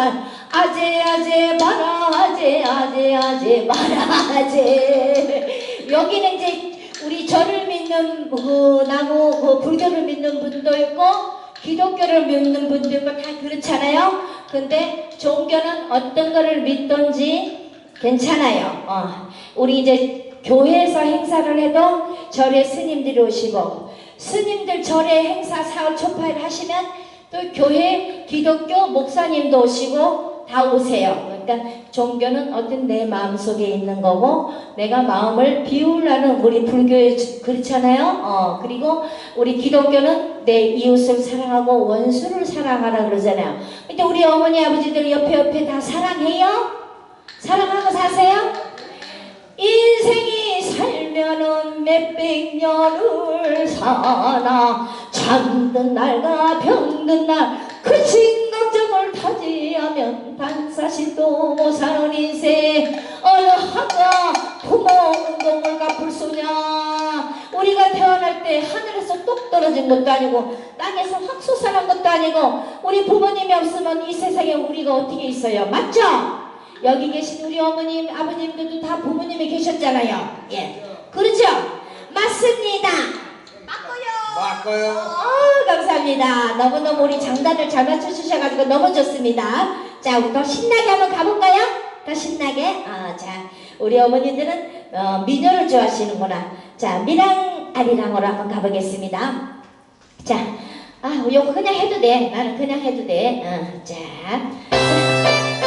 아재 아재 마라 아재 아재 아재 마라 아재 여기는 이제 우리 절을 믿는 그 나무 그 불교를 믿는 분도 있고 기독교를 믿는 분도 있고 다 그렇잖아요. 근데 종교는 어떤 거를 믿든지 괜찮아요. 어. 우리 이제 교회에서 행사를 해도 절에 스님들이 오시고 스님들 절에 행사 사흘 초파일 하시면 또 교회 기독교 목사님도 오시고 다 오세요. 그러니까 종교는 어떤 내 마음속에 있는 거고 내가 마음을 비우려는 우리 불교에 그렇잖아요. 어, 그리고 우리 기독교는 내 이웃을 사랑하고 원수를 사랑하라 그러잖아요. 근데 우리 어머니 아버지들 옆에 옆에 다 사랑해요? 사랑하고 사세요? 인생이 살면은 몇백 년을 사나 잠든 날과 병든 날 그친 걱정을 타지하면 단사시도 못 사는 인생 어느 하가 부모 운동을 갚을 소냐 우리가 태어날 때 하늘에서 똑 떨어진 것도 아니고 땅에서 확 솟아난 것도 아니고 우리 부모님이 없으면 이 세상에 우리가 어떻게 있어요 맞죠? 여기 계신 우리 어머님, 아버님들도 다 부모님이 계셨잖아요. 예. 그렇죠? 맞습니다. 맞고요. 맞고요. 어, 감사합니다. 너무너무 우리 장단을 잘 맞춰주셔가지고 너무 좋습니다. 자, 우리 더 신나게 한번 가볼까요? 더 신나게. 어, 자, 우리 어머니들은 어, 민요를 좋아하시는구나. 자, 미랑 아리랑으로 한번 가보겠습니다. 자, 아, 요거 그냥 해도 돼. 나는 그냥 해도 돼. 어, 자.